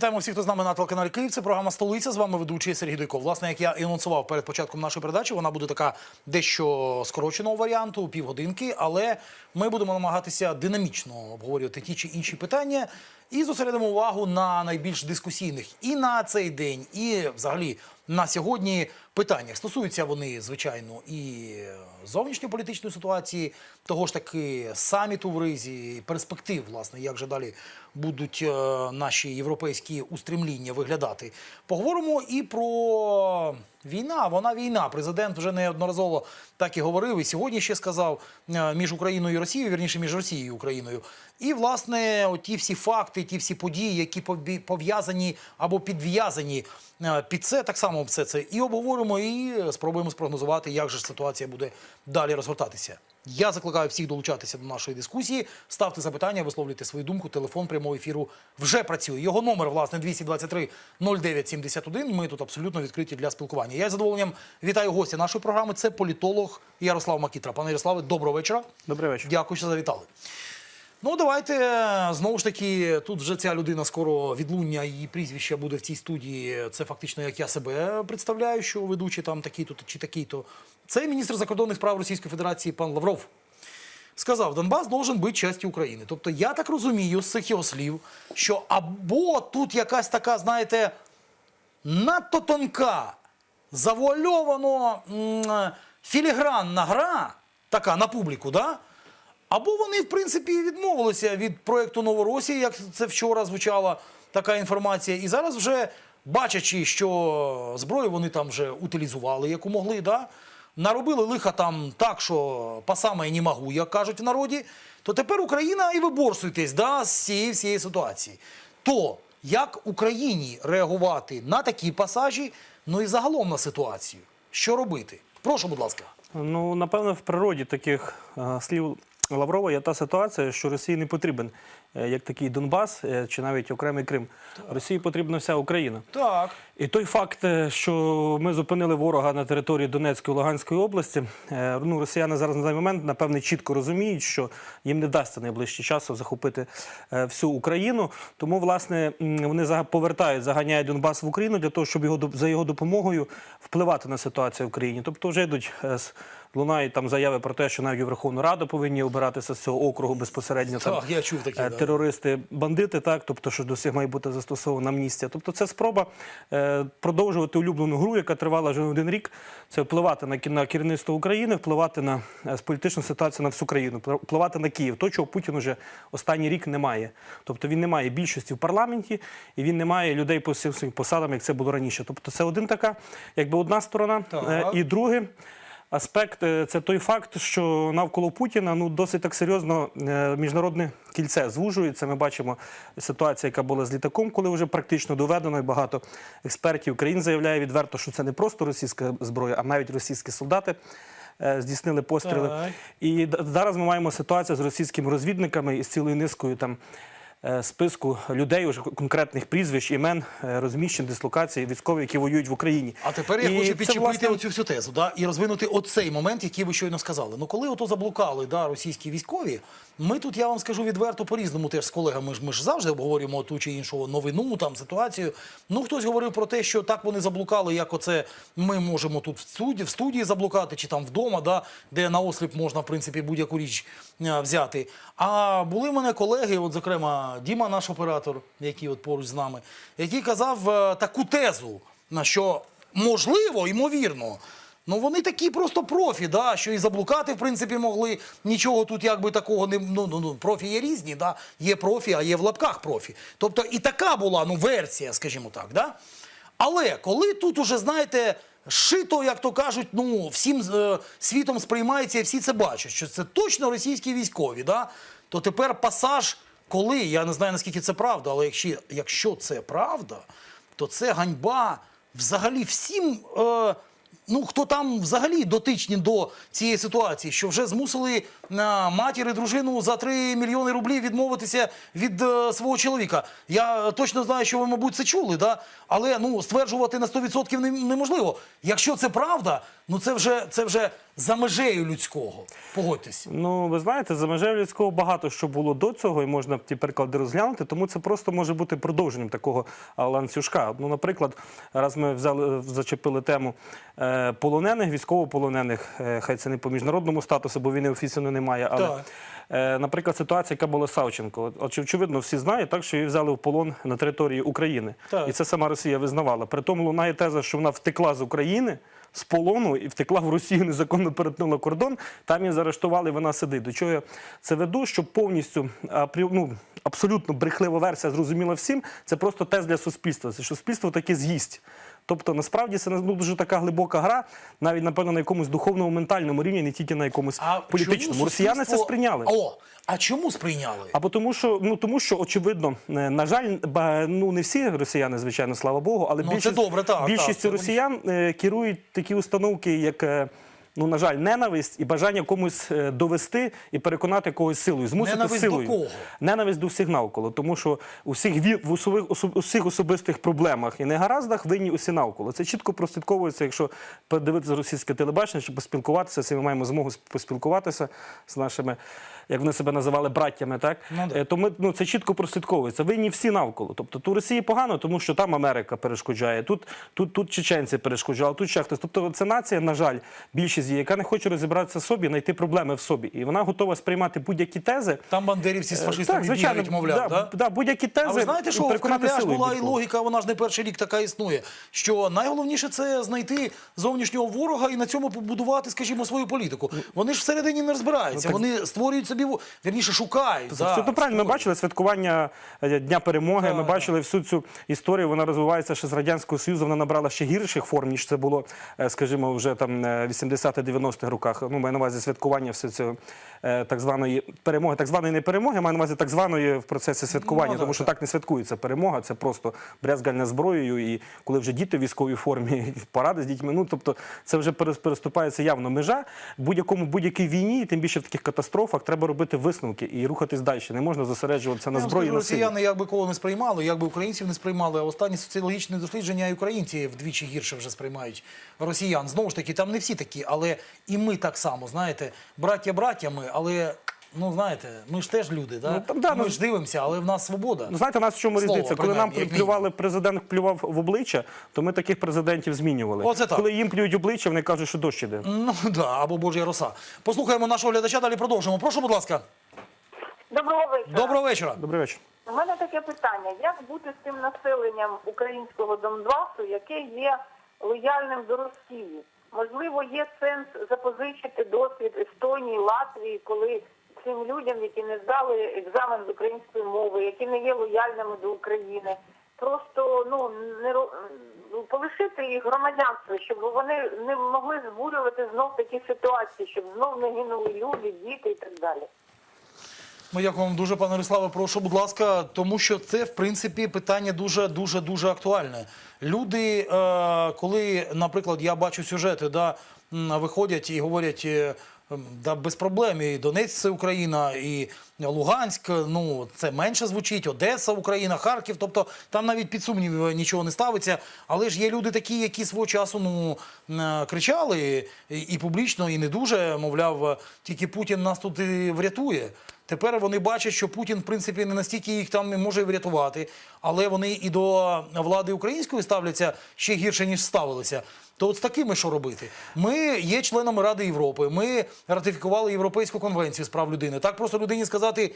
Вітаємо всіх, хто з нами на телеканалі Київ. Це програма Столиця. З вами ведучий Сергій Дойко. Власне, як я і анонсував перед початком нашої передачі, вона буде така дещо скороченого варіанту, півгодинки, але ми будемо намагатися динамічно обговорювати ті чи інші питання і зосередимо увагу на найбільш дискусійних і на цей день, і взагалі на сьогодні питаннях. Стосуються вони, звичайно, і зовнішньополітичної ситуації, того ж таки саміту в Ризі, перспектив, власне, як же далі будуть е, наші європейські устремління виглядати. Поговоримо і про війна. Вона війна. Президент вже неодноразово так і говорив. І сьогодні ще сказав е, між Україною і Росією, вірніше між Росією і Україною. І власне ті всі факти, ті всі події, які пов'язані або підв'язані е, під це, так само все це і обговоримо, і спробуємо спрогнозувати, як же ж ситуація буде далі розгортатися. Я закликаю всіх долучатися до нашої дискусії. Ставте запитання, висловлюйте свою думку. Телефон прямого ефіру вже працює. Його номер, власне, 223 0971. Ми тут абсолютно відкриті для спілкування. Я з задоволенням вітаю гостя нашої програми. Це політолог Ярослав Макітра. Пане Ярославе, доброго вечора. Добрий вечір. Дякую, що завітали. Ну, давайте е, знову ж таки, тут вже ця людина скоро відлуння, її прізвище буде в цій студії. Це фактично як я себе представляю, що ведучий там такий-то чи такий-то. Це міністр закордонних справ Російської Федерації пан Лавров. Сказав, Донбас должен бути частю України. Тобто, я так розумію з цих його слів, що або тут якась така, знаєте, надто тонка, завуальовано філігранна гра, така на публіку, да? Або вони, в принципі, відмовилися від проєкту Новоросія, як це вчора звучала така інформація. І зараз вже бачачи, що зброю вони там вже утилізували, яку могли, да? наробили лиха там так, що по саме не могу, як кажуть в народі, то тепер Україна і виборсуйтесь да, з цієї всієї ситуації. То як Україні реагувати на такі пасажі, ну і загалом на ситуацію? Що робити? Прошу, будь ласка. Ну, напевно, в природі таких е, слів Лаврова є та ситуація, що Росії не потрібен е, як такий Донбас е, чи навіть окремий Крим. Росії потрібна вся Україна. Так. І той факт, е, що ми зупинили ворога на території Донецької Луганської області, ну росіяни зараз на даний момент напевне чітко розуміють, що їм не вдасться найближчим часом захопити всю Україну. Тому власне вони повертають, заганяють Донбас в Україну для того, щоб його за його допомогою впливати на ситуацію в Україні. Тобто вже йдуть лунають там заяви про те, що навіть у Верховну Раду повинні обиратися з цього округу безпосередньо там я чув таке, е, терористи, бандити, так тобто, що до всіх має бути застосована амністія. Тобто, це спроба е, продовжувати улюблену гру, яка тривала вже один рік. Це впливати на, на керівництво України, впливати на е, політичну ситуацію на всю країну, впли- впливати на Київ. То, чого Путін уже останній рік не має. Тобто він не має більшості в парламенті і він не має людей по всім своїм посадам, як це було раніше. Тобто, це один така, якби одна сторона. Так. І друге. Аспект е, це той факт, що навколо Путіна ну досить так серйозно е, міжнародне кільце звужується. Ми бачимо ситуацію, яка була з літаком, коли вже практично доведено, і багато експертів країн заявляє відверто, що це не просто російська зброя, а навіть російські солдати. е, Здійснили постріли, Так. і зараз ми маємо ситуацію з російськими розвідниками і з цілою низкою там списку людей, уже конкретних прізвищ, імен, е, розміщень, дислокацій, військових, які воюють в Україні. А тепер я І хочу підчепити власне, оцю всю тезу да, і розвинути оцей момент, який ви щойно сказали. Ну, коли ото заблукали да, російські військові, ми тут, я вам скажу відверто, по-різному теж з колегами ж ми ж завжди обговорюємо ту чи іншу новину, там ситуацію. Ну, хтось говорив про те, що так вони заблукали, як оце ми можемо тут в студії, в студії заблукати, чи там вдома, да, де на осліп можна, в принципі, будь-яку річ е, взяти. А були в мене колеги, от, зокрема, Діма, наш оператор, який от поруч з нами, який казав е, таку тезу, що можливо, ймовірно. Ну вони такі просто профі, да, що і заблукати, в принципі, могли. Нічого тут якби такого не. Ну, ну, ну, профі є різні, да? є профі, а є в лапках профі. Тобто і така була ну, версія, скажімо так. Да? Але коли тут уже, знаєте, шито, як то кажуть, ну, всім е, світом сприймається і всі це бачать, що це точно російські військові, да? то тепер пасаж, коли, я не знаю, наскільки це правда, але якщо, якщо це правда, то це ганьба взагалі всім. Е, Ну, хто там взагалі дотичні до цієї ситуації, що вже змусили е, матір і дружину за 3 мільйони рублів відмовитися від е, свого чоловіка. Я точно знаю, що ви, мабуть, це чули, да? але ну, стверджувати на 100% неможливо. Якщо це правда, Ну це вже це вже за межею людського. Погодьтесь. Ну, ви знаєте, за межею людського багато що було до цього, і можна ті приклади розглянути, тому це просто може бути продовженням такого ланцюжка. Ну, наприклад, раз ми взяли, зачепили тему е, полонених, військовополонених, е, хай це не по міжнародному статусу, бо війни офіційно немає, але. Так. Е, Наприклад, ситуація, яка була Савченко. Очевидно, всі знають, так, що її взяли в полон на території України. Так. І це сама Росія визнавала. При тому лунає теза, що вона втекла з України з полону і втекла в Росію, незаконно перетнула кордон. Там її заарештували, вона сидить. До чого я це веду, щоб повністю ну, абсолютно брехлива версія зрозуміла всім. Це просто тест для суспільства. Це суспільство таке з'їсть. Тобто, насправді це ну, дуже така глибока гра, навіть напевно на якомусь духовному ментальному рівні, не тільки на якомусь а політичному. чому Росіяни це сприйняли. О, а чому сприйняли? Або тому, що ну тому, що очевидно, е, на жаль, ну не всі росіяни, звичайно, слава Богу, але Ну, це більшість, добре, так, більшість так, росіян е, керують такі установки, як. Ну, на жаль, ненависть і бажання комусь е, довести і переконати когось силою, змусити Ненависть до кого? Ненависть до всіх навколо, тому що у всіх в осо- усіх особистих проблемах і негараздах винні усі навколо. Це чітко прослідковується, якщо подивитися російське телебачення, чи поспілкуватися. Це ми маємо змогу поспілкуватися з нашими, як вони себе називали, браттями. Так Ну, да. Е, то ми ну це чітко прослідковується. Винні всі навколо. Тобто ту Росії погано, тому що там Америка перешкоджає, тут, тут, тут чеченці перешкоджали, тут ще хтось. Тобто це нація, на жаль, більшість її, яка не хоче розібратися в собі, знайти проблеми в собі, і вона готова сприймати будь-які тези. Там бандерівці з фашистами Е, так, бігають, мовляв, да, да? да, будь-які тези А ви знаєте, що в Кремлі була і логіка, вона ж не перший рік така існує. Що найголовніше це знайти зовнішнього ворога і на цьому побудувати, скажімо, свою політику. Вони ж всередині не розбираються. Ну, так- Вони створюють собі вірніше шукають. Це да, правильно. Ми бачили святкування е, Дня перемоги. Ми бачили всю цю історію. Вона розвивається ще з радянського союзу. Вона набрала ще гірших форм, ніж це було, е, скажімо, вже там е, 80-90-х роках. Ну, маю на увазі святкування все цього е, так званої перемоги, так званої не перемоги, маю на увазі так званої в процесі святкування, Ну, тому так, що так. так не святкується перемога. Це просто брязгальня зброєю. І коли вже діти в військовій формі, поради з дітьми. Ну тобто, це вже переступається явно межа. Будь-якому будь-якій війні, тим більше в таких катастрофах, треба робити висновки і рухатись далі. Не можна зосереджуватися на зброї скажу, росіяни як би кого не сприймали, як би українців не сприймали, а останні соціологічні дослідження і українці вдвічі гірше вже сприймають росіян. Знову ж таки, там не всі такі, але і ми так само, знаєте, браття братями, але. Ну, знаєте, ми ж теж люди, да? Ну, там, да, ми ну, ж дивимося, але в нас свобода. Ну, знаєте, у нас в чому Слово, різниця? Коли нам плювали, президент плював в обличчя, то ми таких президентів змінювали. Оце так. Коли їм плюють обличчя, вони кажуть, що дощ іде. Ну да, або Божя роса. Послухаємо нашого глядача, далі продовжимо. Прошу, будь ласка. Доброго вечора. Доброго вечора. Добрий вечір. У мене таке питання: як бути з тим населенням українського Донбасу, яке є лояльним до Росії? Можливо, є сенс запозичити досвід Естонії, Латвії, коли цим людям, які не здали екзамен з української мови, які не є лояльними до України, просто ну не полишити їх громадянство, щоб вони не могли збурювати знов такі ситуації, щоб знов не гинули люди, діти і так далі. Ну, дякую вам дуже, пане Риславе. Прошу, будь ласка, тому що це, в принципі, питання дуже, дуже, дуже актуальне. Люди, е, коли, наприклад, я бачу сюжети, да, виходять і говорять. е, без проблем, і Донець це Україна, і Луганськ, ну це менше звучить, Одеса, Україна, Харків. Тобто там навіть під сумнів е, нічого не ставиться. Але ж є люди такі, які свого часу ну кричали і, публічно, і не дуже. Мовляв, тільки Путін нас тут і врятує. Тепер вони бачать, що Путін, в принципі, не настільки їх там може врятувати, але вони і до влади української ставляться ще гірше, ніж ставилися. То от з такими що робити? Ми є членами Ради Європи. Ми ратифікували Європейську конвенцію з прав людини. Так просто людині сказати.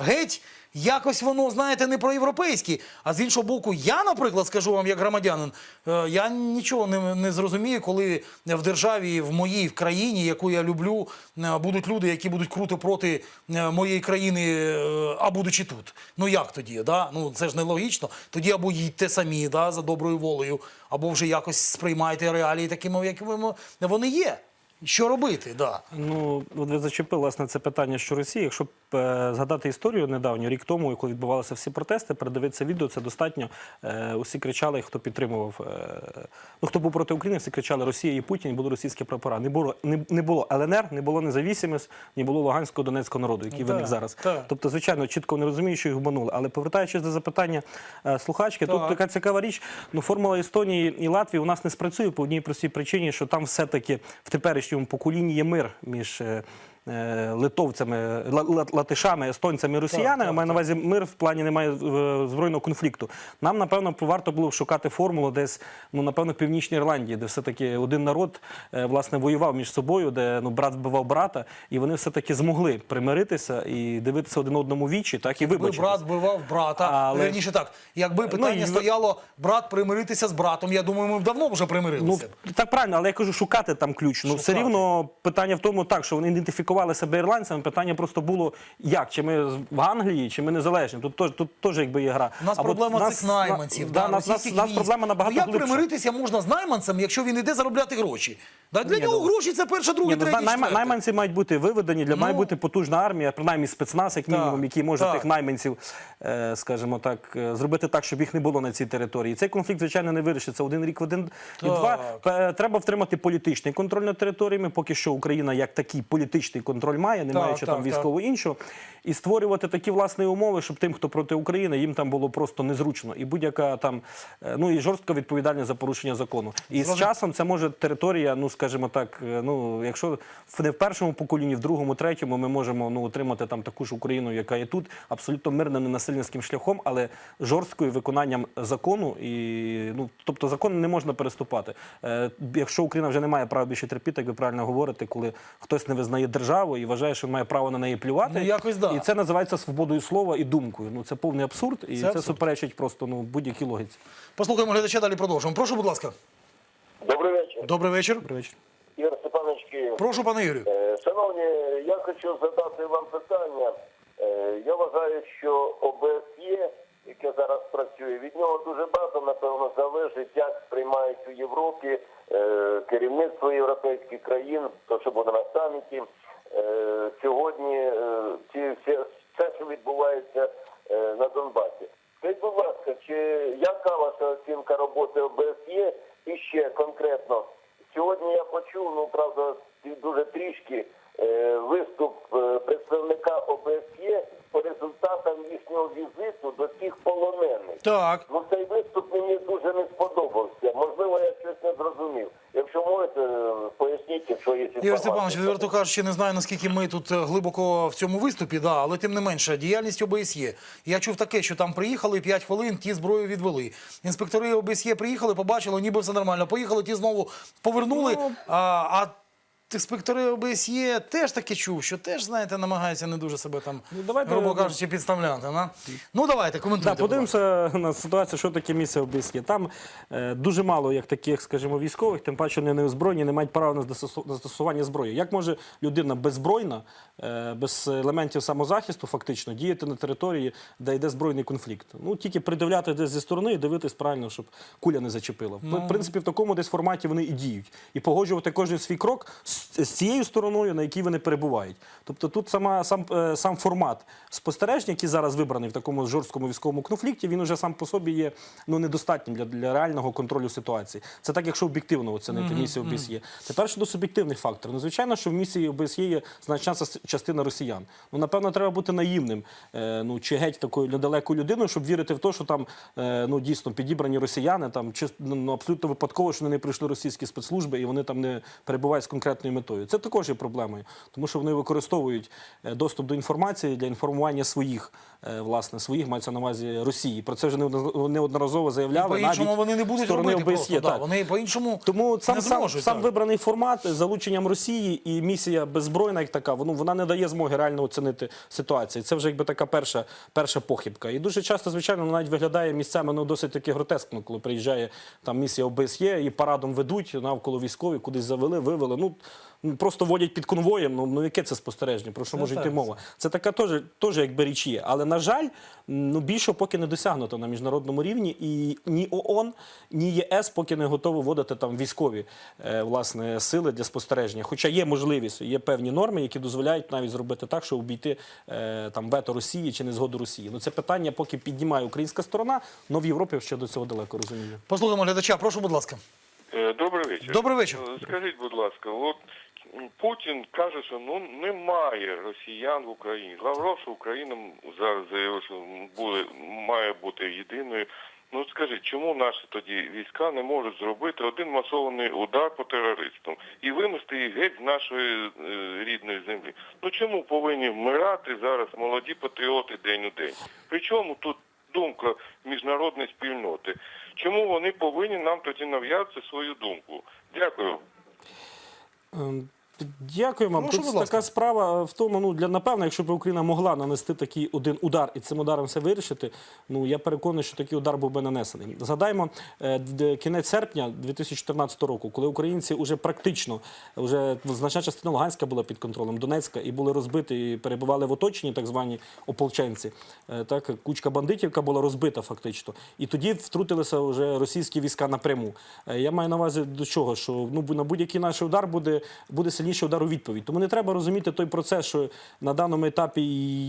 Геть, якось воно, знаєте, не проєвропейське. А з іншого боку, я, наприклад, скажу вам як громадянин, е, я нічого не, не зрозумію, коли в державі, в моїй в країні, яку я люблю, е, будуть люди, які будуть круто проти е, моєї країни, а будучи тут. Ну як тоді? Да? Ну це ж нелогічно. Тоді або їдьте самі да, за доброю волею, або вже якось сприймайте реалії такими, якими вони є. Що робити? Да. Ну, от ви зачепили власне це питання, що Росія, якщо е, згадати історію недавню, рік тому, коли відбувалися всі протести, передивитися відео, це достатньо. Е, усі кричали, хто підтримував, е, ну хто був проти України, всі кричали Росія і Путін, і були російські прапора. Не було не, не було ЛНР, не було независимість, не було Луганського Донецького народу, який Ну, виник зараз. так. Тобто, звичайно, чітко не розумію, що їх губанули. Але повертаючись до запитання е, слухачки, тут така цікава річ. Ну, формула Естонії і Латвії у нас не спрацює по одній простій причині, що там все-таки в теперішньому поколінні є мир між. Е, Литовцями, ла- ла- латишами, естонцями, росіянами, маю на увазі мир в плані немає е, збройного конфлікту. Нам, напевно, варто було б шукати формулу десь, ну, напевно, в Північній Ірландії, де все-таки один народ е, власне воював між собою, де ну, брат вбивав брата, і вони все-таки змогли примиритися і дивитися один одному вічі, так і Якби брат вбивав брата, Але- верніше так, якби питання Ну, і стояло брат примиритися з братом, я думаю, ми б давно вже Ну, примирилися. б. так правильно, але я кажу, шукати там ключ. Ну, все рівно питання в тому, так, що вони ідентифікували себе ірландцями. Питання просто було, як? Чи ми в Англії, чи ми незалежні? Тут теж, тут теж якби є гра. У нас А от проблема нас- цих найманців. на- да, да, нас, нас, нас проблема набагато ну, як глибша. примиритися можна з найманцем, якщо він іде заробляти гроші? Да, для Ні, нього ну- гроші це перше, друге, Ні, ну, найма- четверте. найманці мають бути виведені, для має Ну. бути потужна армія, принаймні спецназ, як Так, мінімум, який може так. тих найманців, е, скажімо так, е, зробити так, щоб їх не було на цій території. Цей конфлікт, звичайно, не вирішиться один рік один і два. Е, Треба втримати політичний контроль над територіями. Поки що Україна як такий політичний контроль має, не Так, маючи так, там військового іншого, і створювати такі власні умови, щоб тим, хто проти України, їм там було просто незручно. І будь-яка там, е, ну і жорстка відповідальність за порушення закону. І з часом це може територія, ну скажімо так, е, ну якщо в не в першому поколінні, в другому, третьому ми можемо ну отримати там таку ж Україну, яка є тут, абсолютно мирним ненасильницьким шляхом, але жорсткою виконанням закону. І ну тобто закон не можна переступати. Е, якщо Україна вже не має права більше терпіти, як ви правильно говорите, коли хтось не визнає державу і вважає, що має право на неї плювати, Ну, якось да. і це називається свободою слова і думкою. Ну це повний абсурд, і Це це, абсурд. суперечить просто ну будь-якій логіці. Послухаємо глядача, далі продовжуємо. Прошу, будь ласка. Добрий вечір. Добрий вечір. Добрий вечір. Ігор Степанович Київ. Прошу, пане Юрію. Е, Шановні, я хочу задати вам питання. Е, Я вважаю, що ОБСЄ, яке зараз працює, від нього дуже багато, напевно, залежить, як сприймають у Європі е, керівництво європейських країн, то, що буде на саміті. Е, Сьогодні е, ці все, що відбувається е, на Донбасі. Скажіть, будь ласка, чи яка ваша оцінка роботи ОБСЄ і ще конкретно? Сьогодні я почув, ну правда, дуже трішки виступ е, представника ОБСЄ по результатам їхнього візиту до цих полонених. Так. Ну цей виступ мені дуже не сподобався. Можливо, я щось не зрозумів. Якщо можете, е, поясніть, якщо є Ігор. Степанович, відверто кажучи, не знаю, наскільки ми тут е, глибоко в цьому виступі, да, але тим не менше, діяльність ОБСЄ. Я чув таке, що там приїхали 5 хвилин, ті зброю відвели. Інспектори ОБСЄ приїхали, побачили, ніби все нормально. Поїхали, ті знову повернули. Ну, А, а інспектори ОБСЄ теж таке чув, що теж, знаєте, намагаються не дуже себе там, Ну, давайте, грубо ну, кажучи, підставляти. На? Ну, давайте, коментуйте. Да, подивимося на ситуацію, що таке місце ОБСЄ. Там е, дуже мало як таких, скажімо, військових, тим паче вони не озброєні, не мають права на застосування зброї. Як може людина беззбройна, е, без елементів самозахисту, фактично, діяти на території, де йде збройний конфлікт? Ну тільки придивляти десь зі сторони і дивитись правильно, щоб куля не зачепила. В Ну. принципі, в такому десь форматі вони і діють. І погоджувати кожен свій крок з, з цією стороною, на якій вони перебувають. Тобто тут сама сам, е, сам формат спостереження, який зараз вибраний в такому жорсткому військовому конфлікті, він уже сам по собі є ну недостатнім для, для реального контролю ситуації. Це так, якщо об'єктивно оцінити місію ОБСЄ. Тепер щодо суб'єктивних факторів. Ну, звичайно, що в місії ОБСЄ є значна частина росіян. Ну, напевно, треба бути наївним, е, ну чи геть такою недалекою людиною, щоб вірити в те, що там е, ну дійсно підібрані росіяни, там чи ну, абсолютно випадково, що вони не прийшли російські спецслужби і вони там не перебувають з конкретною метою. Це також є проблемою, тому що вони використовують е, доступ до інформації для інформування своїх, е, власне, своїх мається на увазі Росії. Про це вже неодноразово заявляли. По-іншому навіть вони не будуть робити просто. Да, вони по-іншому Тому сам, не сам, сам так. вибраний формат з залученням Росії і місія беззбройна, як така, воно вона не дає змоги реально оцінити ситуацію. Це вже якби така перша, перша похибка. І дуже часто, звичайно, навіть виглядає місцями ну, досить таки гротескно, коли приїжджає там місія ОБСЄ і парадом ведуть навколо військові, кудись завели, вивели. Ну, просто водять під конвоєм. Ну, ну яке це спостереження? Про що може йти мова? Це така теж, теж якби річ є. Але на жаль, ну більше поки не досягнуто на міжнародному рівні, і ні ООН, ні ЄС поки не готові вводити там військові е, власне сили для спостереження. Хоча є можливість, є певні норми, які дозволяють навіть зробити так, щоб обійти е, там вето Росії чи незгоду Росії. Ну це питання поки піднімає українська сторона, але в Європі ще до цього далеко розуміння. Послухаємо глядача, прошу, будь ласка. Е, Добрий вечір. Добрий вечір. Е, Скажіть, будь ласка, от Путін каже, що ну немає росіян в Україні. Лавров, що Україна зараз заявив, що буде, має бути єдиною. Ну скажіть, чому наші тоді війська не можуть зробити один масований удар по терористам і вимести їх геть з нашої е, рідної землі? Ну чому повинні вмирати зараз молоді патріоти день у день? Причому тут думка міжнародної спільноти? Чому вони повинні нам тоді нав'язати свою думку? Дякую. Ем, Дякуємо. Прошу, Тут ласка. така справа в тому, ну для напевно, якщо б Україна могла нанести такий один удар і цим ударом все вирішити, ну я переконаний, що такий удар був би нанесений. Згадаємо е, кінець серпня 2014 року, коли українці вже практично вже значна частина Луганська була під контролем Донецька і були розбиті, і перебували в оточенні так звані ополченці. Е, Так кучка бандитівка була розбита фактично. І тоді втрутилися вже російські війська напряму. Е, Я маю на увазі до чого, що ну на будь-який наш удар буде, буде сильніший удар у відповідь. Тому не треба розуміти той процес, що на даному етапі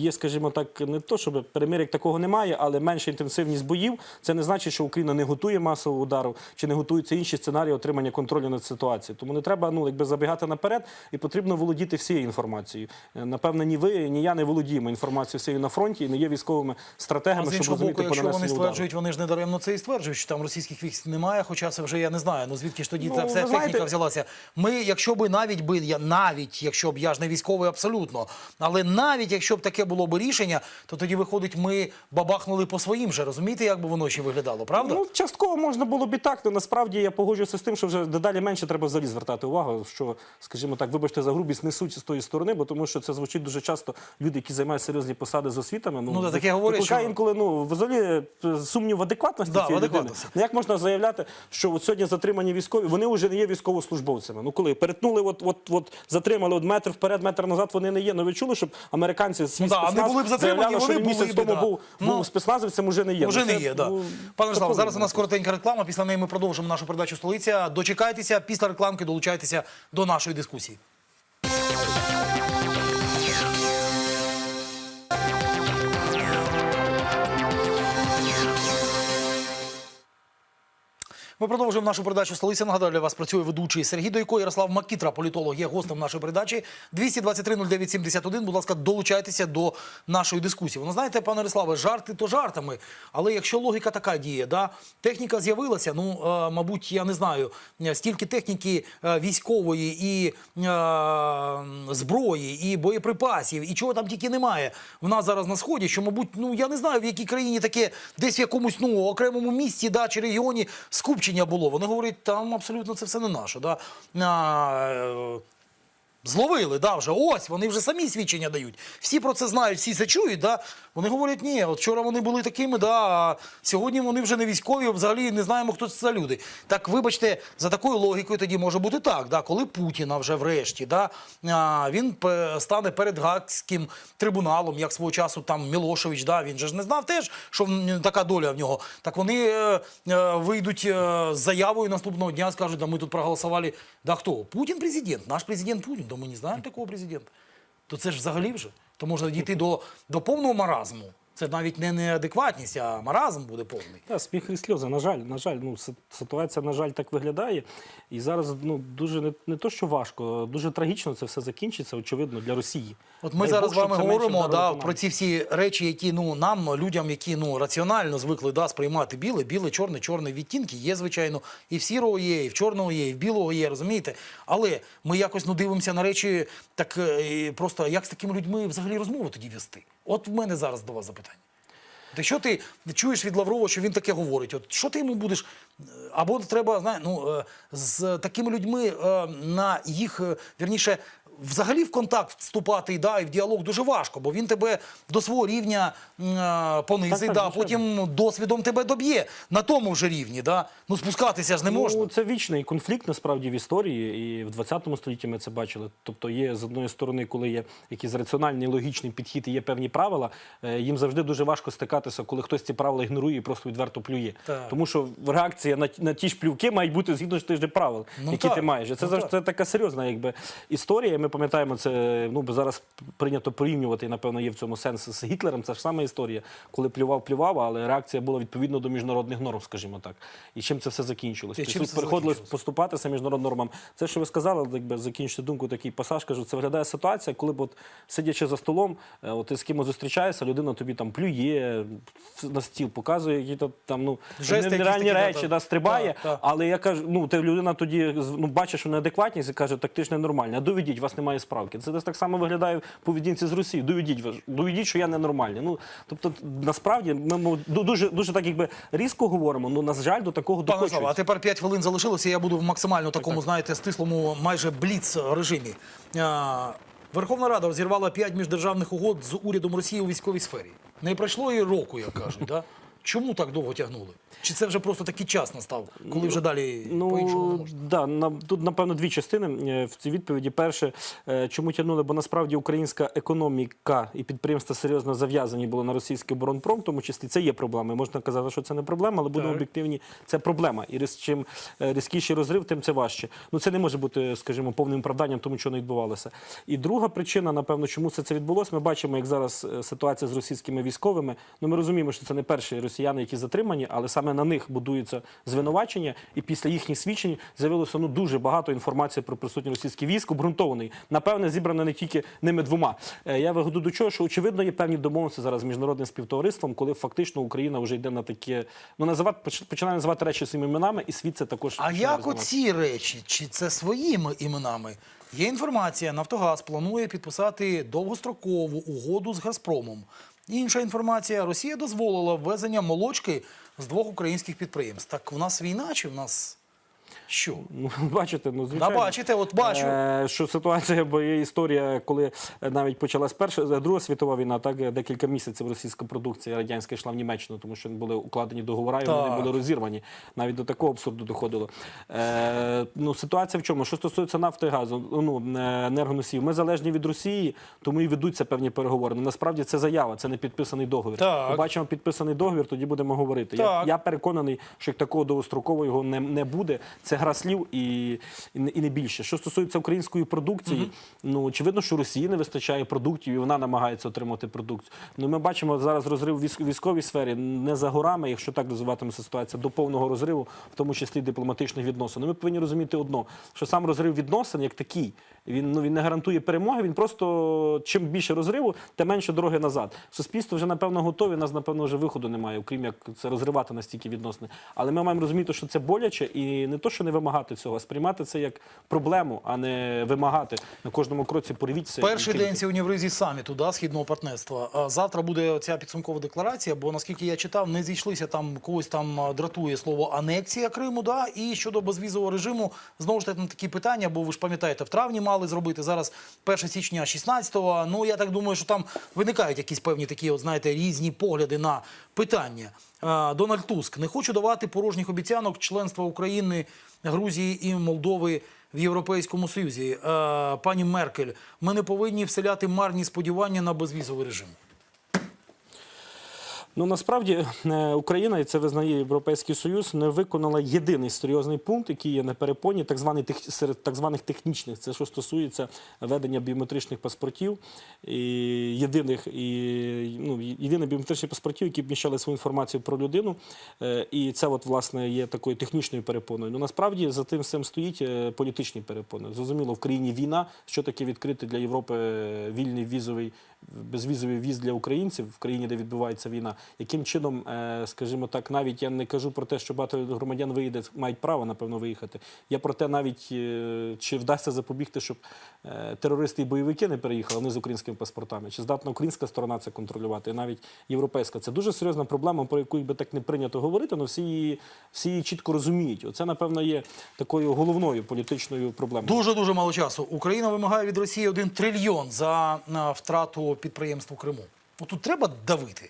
є, скажімо так, не то, щоб перемир'я такого немає, але менша інтенсивність боїв. Це не значить, що Україна не готує масового удару чи не готуються інші сценарії отримання контролю над ситуацією. Тому не треба ну якби забігати наперед, і потрібно володіти всією інформацією. Е, Напевно, ні ви, ні я не володіємо інформацією всією на фронті і не є військовими стратегами, з щоб розуміти боку, якщо вони стверджують, вони ж не даремно це і стверджують, що там російських військ немає, хоча це вже я не знаю. Ну звідки ж тоді Ну, ця вся ви техніка знаєте- взялася? Ми, якщо би навіть би я навіть якщо б я ж не військовий абсолютно, але навіть якщо б таке було б рішення, то тоді виходить, ми бабахнули по своїм же. Розумієте, як би воно ще виглядало, правда? Ну, частково можна було б і так, але насправді я погоджуюся з тим, що вже дедалі менше треба взагалі звертати увагу, що, скажімо так, вибачте за грубість, несуть з тої сторони, бо тому що це звучить дуже часто люди, які займають серйозні посади з освітами. Ну, да, таке говорять, що- інколи ну, взагалі е, сумнів в адекватності Да, в цієї людини. Ну, як можна заявляти, що от сьогодні затримані військові, вони вже не є військовослужбовцями. Ну коли перетнули, от, от, от затримали от метр вперед, метр назад, вони не є. Ну ви чули, щоб американці свій Ну, да, спецназ були б затримані, що вони місяць тому да. був, Ну, був спецназовцем, уже не є. Вже Ну, не є, да. ну, Пане Руслан, зараз у нас коротенька реклама. Після неї ми продовжимо нашу передачу столиця. Дочекайтеся після рекламки, долучайтеся до нашої дискусії. Ми продовжуємо нашу передачу «Столиця». Нагадаю, для вас працює ведучий Сергій Дойко. Ярослав Макітра, політолог, є гостем нашої передачі. 223-09-71. Будь ласка, долучайтеся до нашої дискусії. Воно знаєте, пане Ярославе, жарти то жартами. Але якщо логіка така діє, да, техніка з'явилася, ну, е, мабуть, я не знаю, стільки техніки е, військової і е, зброї, і боєприпасів, і чого там тільки немає. В нас зараз на сході, що, мабуть, ну я не знаю, в якій країні таке десь в якомусь ну окремому місті да, чи регіоні скупчення було. Вони говорять, там абсолютно це все не наше. Да? Зловили, да, вже ось вони вже самі свідчення дають. Всі про це знають, всі це чують. Да? Вони говорять, ні, от вчора вони були такими, да, а сьогодні вони вже не військові, взагалі не знаємо, хто це за люди. Так, вибачте, за такою логікою тоді може бути так, да, коли Путіна вже врешті, да, він стане перед Гаагським трибуналом, як свого часу там Мілошевич, да, він же ж не знав теж, що така доля в нього. Так вони е, е, вийдуть е, з заявою наступного дня, скажуть, да ми тут проголосували. Да хто? Путін президент, наш президент Путін. Да ми не знаємо такого президента. То це ж взагалі вже. То можна дійти до, до повного маразму. Це навіть не неадекватність, а маразм буде повний. Та, сміх і сльози, на жаль, на жаль, ну ситуація, на жаль, так виглядає. І зараз ну дуже не, не то, що важко, дуже трагічно це все закінчиться, очевидно, для Росії. От ми Дай зараз з вами говоримо да, про ці всі речі, які ну нам, людям, які ну раціонально звикли да, сприймати біле, біле, чорне, чорне відтінки є, звичайно, і в сірого є, і в чорного є, і в білого є, розумієте? Але ми якось ну дивимося на речі, так е, просто як з такими людьми взагалі розмову тоді вести? От в мене зараз до вас запитання. Ти Якщо ти чуєш від Лаврова, що він таке говорить, от що ти йому будеш? Або треба знає, ну, е, з такими людьми е, на їх, е, вірніше, взагалі в контакт вступати да, і в діалог дуже важко, бо він тебе до свого рівня е, понизить, Так, так, да, потім досвідом тебе доб'є на тому ж рівні. Да? Ну спускатися ж не можна. Ну, це вічний конфлікт насправді в історії, і в 20 столітті ми це бачили. Тобто є з одної сторони, коли є якийсь раціональний логічний підхід і є певні правила, е, їм завжди дуже важко стикатися, коли хтось ці правила ігнорує і просто відверто плює. Так. Тому що реакція на, ті- на ті ж плювки мають бути згідно з тих же правил, Ну, які так. ти маєш. Це Ну, завжди так. це така серйозна якби, історія. Ми пам'ятаємо це. Ну зараз прийнято порівнювати, і напевно є в цьому сенс з Гітлером. Це ж сама історія, коли плював, плював, але реакція була відповідно до міжнародних норм, скажімо так. І чим це все закінчилось? І чим це приходилось закінчилось? поступатися міжнародним нормам. Це, що ви сказали, якби закінчити думку, такий пасаж, кажу, це виглядає ситуація, коли б от сидячи за столом, е, от ти з кимось зустрічаєшся, людина тобі там плює на стіл, показує які то там ну нереальні речі, да. стрибає. Так, так. Але я кажу, ну ти людина тоді ну, бачиш, що неадекватність і каже, так ти ж ненормальний. А доведіть, вас немає справки. Це десь так само виглядає в поведінці з Росії. Доведіть, ви доведіть, що я ненормальний. Ну тобто, насправді ми дуже дуже так, якби різко говоримо. Ну на жаль, до такого Пане а тепер 5 хвилин залишилося. Я буду в максимально такому, знаєте, стислому, майже бліц режимі. Верховна Рада розірвала 5 міждержавних угод з урядом Росії у військовій сфері. Не пройшло і року, як кажуть. Да? Чому так довго тягнули? Чи це вже просто такий час настав, коли вже далі по-іншому не Ну можна? да, на, тут напевно дві частини е, в цій відповіді. Перше, е, чому тягнули, бо насправді українська економіка і підприємства серйозно зав'язані були на російський оборонпром, в тому числі це є проблема. Можна казати, що це не проблема, але будемо об'єктивні. Це проблема. І чим е, різкіший розрив, тим це важче. Ну це не може бути, скажімо, повним оправданням тому, що не відбувалося. І друга причина, напевно, чому це, це відбулося. Ми бачимо, як зараз ситуація з російськими військовими. Ну ми розуміємо, що це не перші росіяни, які затримані, але саме на них будується звинувачення. І після їхніх свідчень з'явилося ну дуже багато інформації про присутні російські військ, обґрунтований. Напевне, зібрано не тільки ними двома. Е, Я веду до чого, що очевидно є певні домовленості зараз з міжнародним співтовариством, коли фактично Україна вже йде на таке, ну називати поч- починає називати речі своїми іменами, і світ це також А як визнавати. оці речі? Чи це своїми іменами? Є інформація, Нафтогаз планує підписати довгострокову угоду з Газпромом. Інша інформація: Росія дозволила ввезення молочки з двох українських підприємств. Так в нас війна чи в нас що? Ну, бачите, ну звичайно. Да, бачите, от бачу. Е, що ситуація, бо є історія, коли навіть почалась перша друга світова війна, так е, декілька місяців російська продукція радянська йшла в Німеччину, тому що були укладені договори, і вони були розірвані. Навіть до такого абсурду доходило. Е, ну ситуація в чому? Що стосується нафти і газу, ну е, енергоносіїв, ми залежні від Росії, тому і ведуться певні переговори. Ну, насправді це заява, це не підписаний договір. Так. Побачимо підписаний договір, тоді будемо говорити. Я, Так. я переконаний, що такого довгострокового його не, не буде. Це гра слів і, і, не, більше. Що стосується української продукції, ну очевидно, що Росії не вистачає продуктів, і вона намагається отримати продукцію. Ну ми бачимо зараз розрив в військ- військовій сфері не за горами, якщо так розвиватиметься ситуація, до повного розриву, в тому числі дипломатичних відносин. Ну, ми повинні розуміти одно, що сам розрив відносин як такий. Він ну він не гарантує перемоги. Він просто чим більше розриву, тим менше дороги назад. Суспільство вже напевно готові. Нас напевно вже виходу немає, окрім як це розривати настільки відносини. Але ми маємо розуміти, що це боляче, і не то, що не вимагати цього, а сприймати це як проблему, а не вимагати на кожному кроці. Порвіть все. Перший день сьогодні в Ризі саміту да, східного партнерства. Завтра буде ця підсумкова декларація, бо наскільки я читав, не зійшлися там когось там дратує слово анексія Криму. Да, і щодо безвізового режиму знову ж таки такі питання, бо ви ж пам'ятаєте, в травні мали зробити зараз 1 січня 16-го. Ну я так думаю, що там виникають якісь певні такі, от знаєте, різні погляди на питання. Дональд Туск не хочу давати порожніх обіцянок членства України, Грузії і Молдови в Європейському Союзі. Пані Меркель, ми не повинні вселяти марні сподівання на безвізовий режим. Ну насправді е, Україна, і це визнає Європейський Союз, не виконала єдиний серйозний пункт, який є на перепоні, так званий серед так званих технічних. Це що стосується ведення біометричних паспортів і єдиних і ну єдиних біометричних паспортів, які вміщали свою інформацію про людину. Е, І це, от власне, є такою технічною перепоною. Ну насправді за тим всім стоїть е, політичні перепони. Зрозуміло, в країні війна, що таке відкрити для Європи вільний візовий безвізовий віз для українців в країні, де відбувається війна. яким чином, е, скажімо так, навіть я не кажу про те, що багато громадян виїде, мають право, напевно, виїхати. Я про те, навіть е, чи вдасться запобігти, щоб е, терористи і бойовики не переїхали вони з українськими паспортами, чи здатна українська сторона це контролювати, і навіть європейська. Це дуже серйозна проблема, про яку би так не прийнято говорити, але всі всі її чітко розуміють. Оце, напевно, є такою головною політичною проблемою. Дуже дуже мало часу. Україна вимагає від Росії один трильйон за втрату підприємств у Криму. Тут треба давити.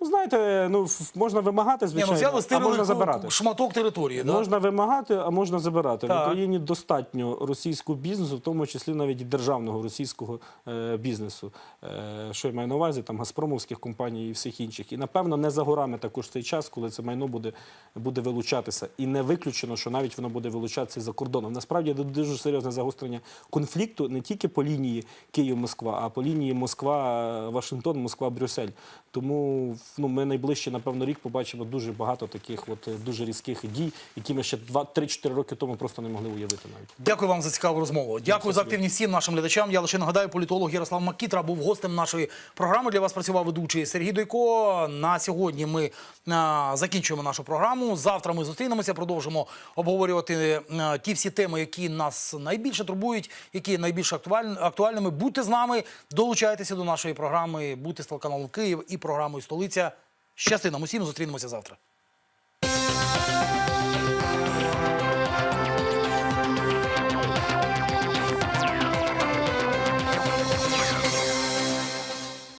Ну, знаєте, ну можна вимагати, Ні, звичайно, ну взяли а можна забирати. шматок території. Да? Можна вимагати, а можна забирати. Так. В Україні достатньо російського бізнесу, в тому числі навіть і державного російського е, бізнесу. Е, що я маю на увазі, там газпромовських компаній і всіх інших. І напевно не за горами також цей час, коли це майно буде, буде вилучатися. І не виключено, що навіть воно буде вилучатися за кордоном. Насправді це дуже серйозне загострення конфлікту не тільки по лінії Київ-Москва, а по лінії Москва-Вашингтон, Москва-Брюссель. Тому ну, ми найближче, напевно, рік побачимо дуже багато таких от, е, дуже різких дій, які ми ще 2-3-4 роки тому просто не могли уявити навіть. Дякую вам за цікаву розмову. Дякую за активність всім нашим глядачам. Я лише нагадаю, політолог Ярослав Макітра був гостем нашої програми. Для вас працював ведучий Сергій Дойко. На сьогодні ми закінчуємо нашу програму. Завтра ми зустрінемося, продовжимо обговорювати ті всі теми, які нас найбільше турбують, які найбільш актуаль- актуальними. Будьте з нами, долучайтеся до нашої програми, будьте з телеканалом Київ і програмою Столиця. Щасти нам усім зустрінемося завтра.